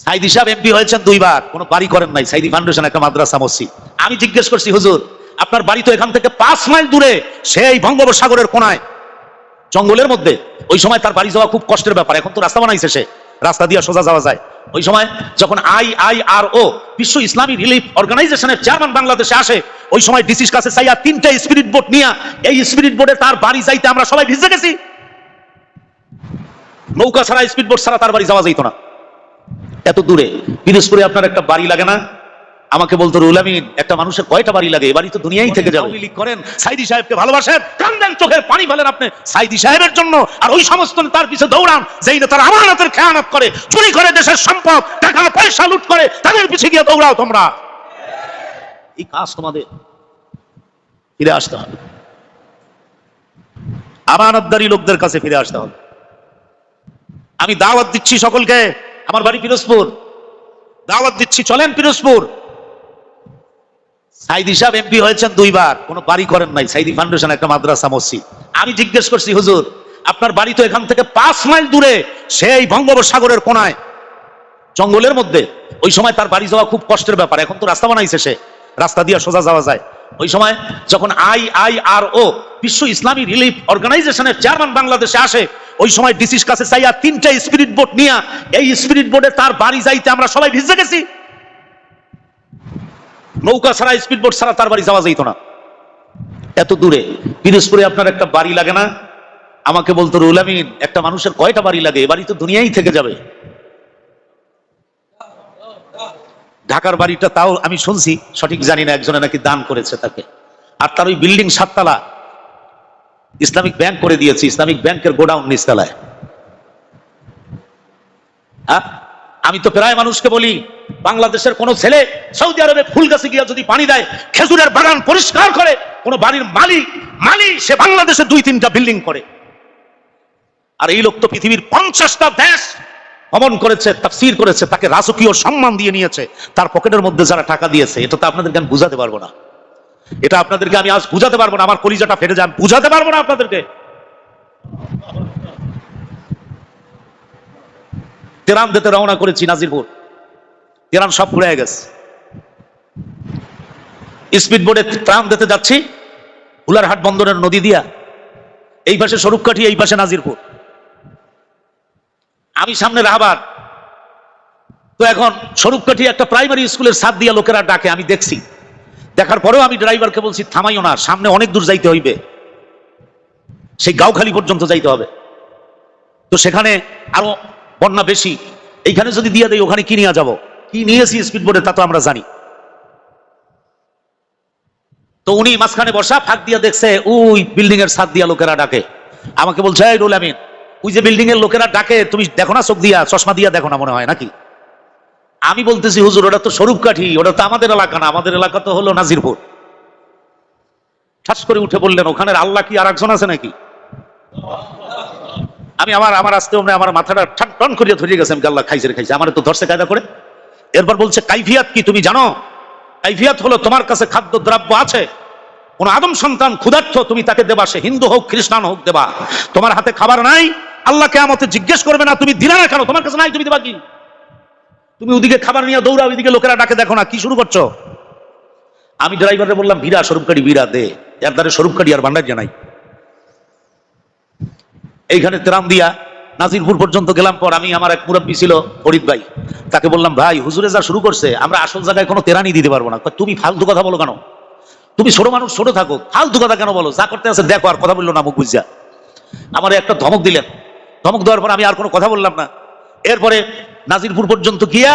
সাইদি সাহেব এমপি হয়েছেন দুইবার। কোনো বাড়ি করেন নাই, সাইদি ফাউন্ডেশন, একটা মাদ্রাসা, মসজিদ। আমি জিজ্ঞেস করছি, হুজুর, আপনার বাড়ি তো এখান থেকে পাঁচ মাইল দূরে, সেই বঙ্গোপসাগরের কোনায়, জঙ্গলের মধ্যে। ওই সময় তার বাড়ি যাওয়া খুব কষ্টের ব্যাপার, এখন তো রাস্তা বানাইছে সে। রাস্তা দিয়ে সোজা যাওয়া যায়। ওই সময় যখন আই আই আর ও, বিশ্ব ইসলামী রিলিফ অর্গানাইজেশনের চেয়ারম্যান বাংলাদেশে আসে, ওই সময় ডিসির কাছে চাইয়া তিনটা স্পিরিট বোট নিয়ে, এই স্পিরিট বোর্ডে তার বাড়ি যাইতে আমরা সবাই ভিজে গেছি। নৌকা ছাড়া স্পিড বোট ছাড়া তার বাড়ি যাওয়া যাইতো না। এত দূরে। পিরোজপুরে আপনার একটা বাড়ি লাগে না? আমাকে বলতো রুল আমিন একটা মানুষের কয়টা বাড়ি লাগে? বাড়ি তো দুনিয়াই থেকে যাবে। লিক করেন সাইদি সাহেবকে ভালোবাসেন কান্দেন চোখের পানি ফেলেন আপনি সাইদি সাহেবের জন্য আর ওই সমস্ত তার পিছে দৌড়ান যেই না তার আমানতের খেয়ানত করে চুরি করে দেশের সম্পদ টাকা পয়সা লুট করে তাদের পিছে গিয়ে দৌড়াও তোমরা। এই কাজ তোমাদের। ফিরে আসতে হবে। আমানতদারি লোকদের কাছে ফিরে আসতে হবে। আমি দাওয়াত দিচ্ছি সকলকে। আমার বাড়ি পিরোজপুর। দাওয়াত দিচ্ছি, চলেন পিরোজপুর। সাইদি সাহেব এমপি হয়েছেন দুইবার, কোনো বাড়ি করেন নাই, সাইদি ফাউন্ডেশন একটা মাদ্রাসা মসজিদ। আমি জিজ্ঞেস করছি, হুজুর, আপনার বাড়ি তো এখান থেকে পাঁচ মাইল দূরে, সেই বঙ্গোপসাগরের কোনায়, জঙ্গলের মধ্যে। ওই সময় তার বাড়ি যাওয়া খুব কষ্টের ব্যাপার, এখন তো রাস্তা বানাইছে সে। রাস্তা দিয়ে সোজা যাওয়া যায়। ওই সময় যখন আই আই আর ও, বিশ্ব ইসলামী রিলিফ অর্গানাইজেশনের চেয়ারম্যান বাংলাদেশে আসে, ওই সময় ডিসির কাছে চাইয়া তিনটা স্পিরিট বোট নিয়ে, এই স্পিরিট বোর্ডে তার বাড়ি যাইতে আমরা সবাই ভিজে গেছি। নৌকা ছাড়া স্পিড বোট ছাড়া তার বাড়ি যাওয়া যাইতো না। এত দূরে, পিরোজপুরে আপনার একটা বাড়ি লাগে না? আমাকে বলতো রুল আমিন, একটা মানুষের কয়টা বাড়ি লাগে? এ বাড়ি তো দুনিয়াই থেকে যাবে। ঢাকার বাড়িটা তাও আমি শুনছি, সঠিক জানি না, একজনে নাকি দান করেছে তাকে। আর তার ওই বিল্ডিং সাততলা, ইসলামিক ব্যাংক করে দিয়েছে, ইসলামিক ব্যাংকের গোডাউন নিচতলায়। হ্যাঁ? আমি তো প্রায় মানুষকে বলি, বাংলাদেশের কোন ছেলে সৌদি আরবে ফুল গাছে গিয়া যদি পানি দেয়, খেজুরের বাগান পরিষ্কার করে, কোন বাড়ির মালিক মালিক, সে বাংলাদেশে দুই তিনটা বিল্ডিং করে। আর এই লোক তো পৃথিবীর পঞ্চাশটা দেশ ভ্রমণ করেছে, তাফসির করেছে, তাকে রাজকীয় সম্মান দিয়ে নিয়েছে, তার পকেটের মধ্যে যারা টাকা দিয়েছে, এটা তো আপনাদেরকে আমি বুঝাতে পারব না। এটা আপনাদেরকে আমি আজ বুঝাতে পারব না, আমার কলিজাটা ফেটে যায়, আমি বুঝাতে পারব না আপনাদেরকে। তেরান দিতে রওনা করেছি নাজিরপুর। তেরান সব ঘুরে গেছে। স্পিড বোর্ডে ত্রাণ দিতে যাচ্ছি, হুলারহাট বন্দরের নদী দিয়া। এই পাশে স্বরূপকাঠি, এই পাশে নাজিরপুর। আমি সামনে রাহাবার। তো এখন স্বরূপকাঠি একটা প্রাইমারি স্কুলের সাথ দিয়া লোকেরা ডাকে, আমি দেখছি। দেখার পরেও আমি ড্রাইভারকে বলছি, থামাইও না, সামনে অনেক দূর যাইতে হইবে। সেই গাওখালি পর্যন্ত যাইতে হবে। তো সেখানে আরও বন্যা বেশি। এইখানে যদি দিয়ে দেয় ওখানে কি নিয়ে যাব? কি নিয়েছি স্পিড বোর্ডে তা তো আমরা জানি। তো উনি মাঝখানে বসা, ফাঁক দিয়া দেখছে, ওই বিল্ডিং এর ছাদ দিয়া লোকেরা ডাকে। আমাকে বলছে রোল আমিন ওই যে বিল্ডিং এর লোকেরা ডাকে, তুমি দেখো না চোখ দিয়া, চশমা দিয়া দেখো না মনে হয় নাকি? আমি বলতেছি, হুজুর, ওটা তো স্বরূপকাঠি ওটা তো আমাদের এলাকা না, আমাদের এলাকা তো হলো নাজিরপুর। ঠাস করে উঠে বললেন, ওখানের আল্লাহ কি আর একজন আছে নাকি? আমি আমার আমার আসতে অমনি আমার মাথাটা ঠান টন করিয়া ধরিয়ে গেছে, আমি আল্লাহ খাইছে খাইছে। আমার তো ধরছে কায়দা করে। এরপর বলছে, কাইফিয়াত কি তুমি জানো? কাইফিয়াত হলো তোমার কাছে খাদ্য দ্রব্য আছে। কোন আদম সন্তান ক্ষুধার্থ তুমি তাকে দেবা, সে হিন্দু হোক, খ্রিস্টান হোক দেবা। তোমার হাতে খাবার নাই আল্লাহকে আমাকে জিজ্ঞেস করবে না, তুমি দিলা না কেন? তোমার কাছে নাই তুমি দেবা কি? তুমি ওদিকে খাবার নিয়ে দৌড়াও ওইদিকে লোকেরা ডাকে, দেখো না, কি শুরু করছ? আমি ড্রাইভারে বললাম ভিড়া স্বরূপকারী ভিড়া দে। এর দ্বারে স্বরূপকারী আর ভান্ডার জানাই এইখানে ত্রাম দিয়া নাজিরপুর পর্যন্ত গেলাম পর আমি, আমার এক মুরব্বী ছিল, ফরিদ ভাই। তাকে বললাম, ভাই, হুজুরে যা শুরু করছে, আমরা আসল জায়গায় কোনো তেরানি দিতে পারব না। তুমি ফালতু কথা বলো কেন? তুমি ছোট মানুষ, ছোট থাকো। ফালতু কথা কেন বলো? যা করতে আছে দেখো, আর কথা বলল না, মুখ বুঝা আমার একটা ধমক দিলেন। ধমক দেওয়ার পর আমি আর কোনো কথা বললাম না। এরপরে নাজিরপুর পর্যন্ত গিয়া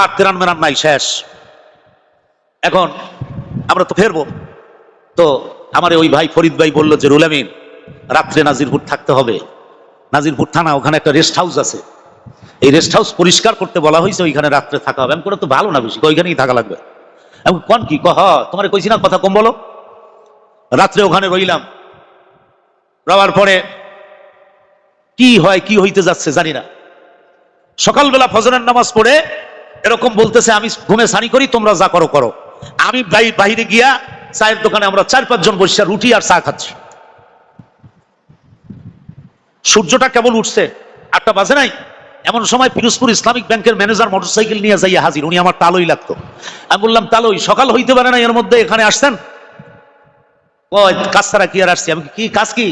আর তেরান মেরান নাই, শেষ। এখন আমরা তো ফেরবো। তো আমার ওই ভাই ফরিদ ভাই বলল যে রুলামিন রাত্রে নাজিরপুর থাকতে হবে। নাজিরপুর থানা, ওখানে একটা রেস্ট হাউস আছে। এই রেস্ট হাউস পরিষ্কার করতে বলা হয়েছে, ওইখানে রাত্রে থাকা হবে। আমি তো ভালো না বেশি ওইখানেই থাকা লাগবে? আমি কোন কি? কহ, তোমার কইছি না কথা কম বলো? রাত্রে ওখানে রইলাম। রওয়ার পরে কি হয়, কি হইতে যাচ্ছে জানি না। সকালবেলা ফজরের নামাজ পড়ে এরকম বলতেছে, আমি ঘুমে সানি করি, তোমরা যা করো করো। আমি বাইরে গিয়া চায়ের দোকানে আমরা চার পাঁচজন বসে রুটি আর চা খাচ্ছি। সূর্যটা কেবল উঠছে, আটটা বাজে নাই। এমন সময় পিরোজপুর ইসলামিক ব্যাংকের ম্যানেজার মোটরসাইকেল নিয়ে যাইয়া হাজির, উনি আমার তালই লাগতো। আমি বললাম, তালই, সকাল হইতে পারে না, এর মধ্যে এখানে আসছেন? কাজ ছাড়া কি আর আসছি? আমি কি, কাজ কি?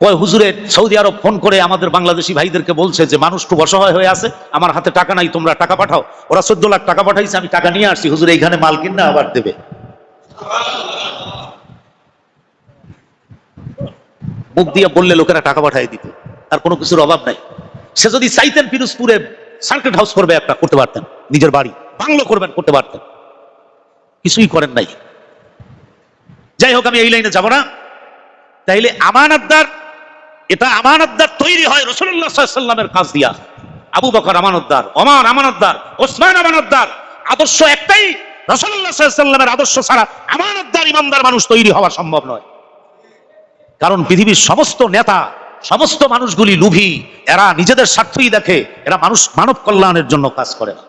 কয় হুজুরে, সৌদি আরব ফোন করে আমাদের বাংলাদেশি ভাইদেরকে বলছে যে মানুষ খুব অসহায় হয়ে আছে, আমার হাতে টাকা নাই, তোমরা টাকা পাঠাও। ওরা চোদ্দ লাখ টাকা পাঠাইছে, আমি টাকা নিয়ে আসছি, হুজুর এইখানে মাল কিনা আবার দেবে। মুখ দিয়ে বললে লোকেরা টাকা পাঠাই দিত আর কোনো কিছুর অভাব নাই। সে যদি চাইতেন পিরোজপুরে সার্কেট হাউস করবে একটা, করতে পারতেন, নিজের বাড়ি, বাংলো করবেন, করতে পারতেন। কিছুই করেন নাই। যাই হোক, আমি এই লাইনে যাব না। তাইলে আমানতদার এটা আমানতদার তৈরি হয় রসুল্লাহ সাল্লামের কাজ দিয়া। আবু বকর আমানতদার অমান আমানতদার, ওসমান আমানতদার, আদর্শ একটাই রসুল্লাহ সাল্লামের আদর্শ ছাড়া আমানতদার, ইমানদার মানুষ তৈরি হওয়া সম্ভব নয়। কারণ পৃথিবীর সমস্ত নেতা, সমস্ত মানুষগুলি লুভি, এরা নিজেদের স্বার্থই দেখে, এরা মানুষ, মানব কল্যাণের জন্য কাজ করে না।